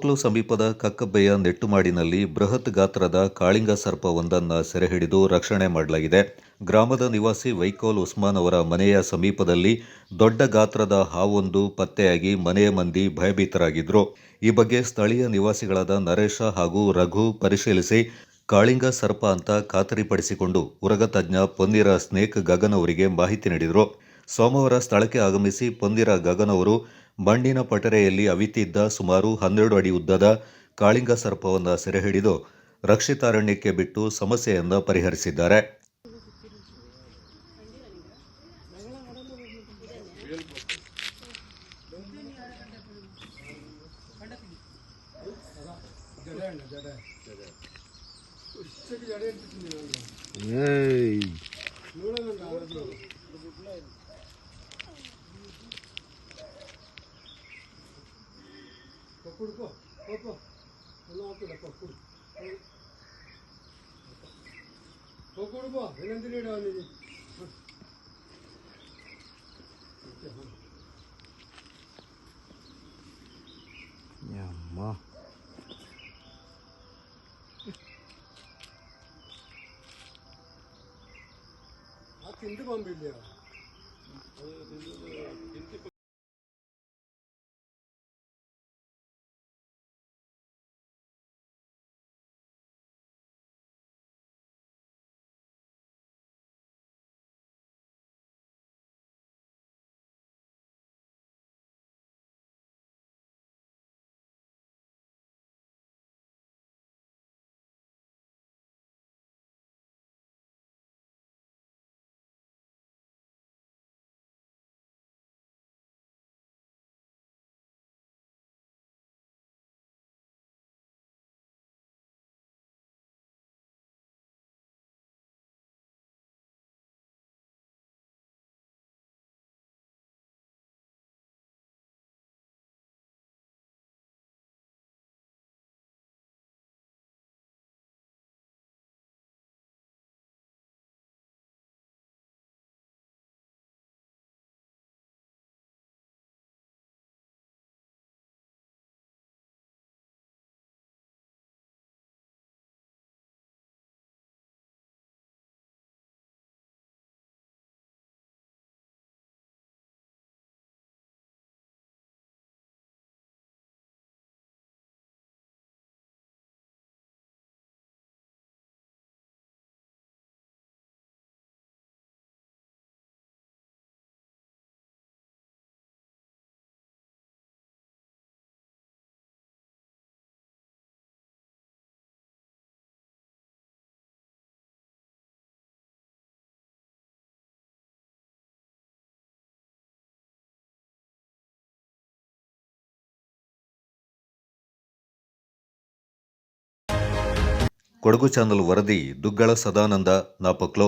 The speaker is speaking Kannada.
ಮಕ್ಕಳು ಸಮೀಪದ ಕಕ್ಕಬ್ಬೆಯ ನೆಟ್ಟುಮಾಡಿನಲ್ಲಿ ಬೃಹತ್ ಗಾತ್ರದ ಕಾಳಿಂಗ ಸರ್ಪ ಒಂದನ್ನು ಸೆರೆಹಿಡಿದು ರಕ್ಷಣೆ ಮಾಡಲಾಗಿದೆ. ಗ್ರಾಮದ ನಿವಾಸಿ ವೈಕೋಲ್ ಉಸ್ಮಾನ್ ಅವರ ಮನೆಯ ಸಮೀಪದಲ್ಲಿ ದೊಡ್ಡ ಗಾತ್ರದ ಹಾವೊಂದು ಪತ್ತೆಯಾಗಿ ಮನೆಯ ಮಂದಿ ಭಯಭೀತರಾಗಿದ್ರು. ಈ ಬಗ್ಗೆ ಸ್ಥಳೀಯ ನಿವಾಸಿಗಳಾದ ನರೇಶ ಹಾಗೂ ರಘು ಪರಿಶೀಲಿಸಿ ಕಾಳಿಂಗ ಸರ್ಪ ಅಂತ ಖಾತರಿಪಡಿಸಿಕೊಂಡು ಉರಗ ತಜ್ಞ ಪೊನ್ನಿರ ಸ್ನೇಕ್ ಗಗನ್ ಅವರಿಗೆ ಮಾಹಿತಿ ನೀಡಿದರು. ಸೋಮವಾರ ಸ್ಥಳಕ್ಕೆ ಆಗಮಿಸಿ ಪೊಂದಿರ ಗಗನ್ ಅವರು ಮಣ್ಣಿನ ಪಟರೆಯಲ್ಲಿ ಅವಿತಿದ್ದ ಸುಮಾರು ಹನ್ನೆರಡು ಅಡಿ ಉದ್ದದ ಕಾಳಿಂಗ ಸರ್ಪವನ್ನು ಸೆರೆಹಿಡಿದು ರಕ್ಷಿತಾರಣ್ಯಕ್ಕೆ ಬಿಟ್ಟು ಸಮಸ್ಯೆಯನ್ನು ಪರಿಹರಿಸಿದ್ದಾರೆ. കൊടുക്കോ? പോപ്പോ ഒന്ന് നോക്കില്ല പൊക്കൂട് പൊക്കൂട് പോ ഇതിനെന്തിനു ഇവിടെ വന്നിനി ഞമ്മ. ആ തിണ്ട് പമ്പില്ലയോ ಕೊಡಗು ಚಾನಲ್ ವರದಿ ದುಗ್ಗಳ ಸದಾನಂದ ನಾಪಕ್ಲು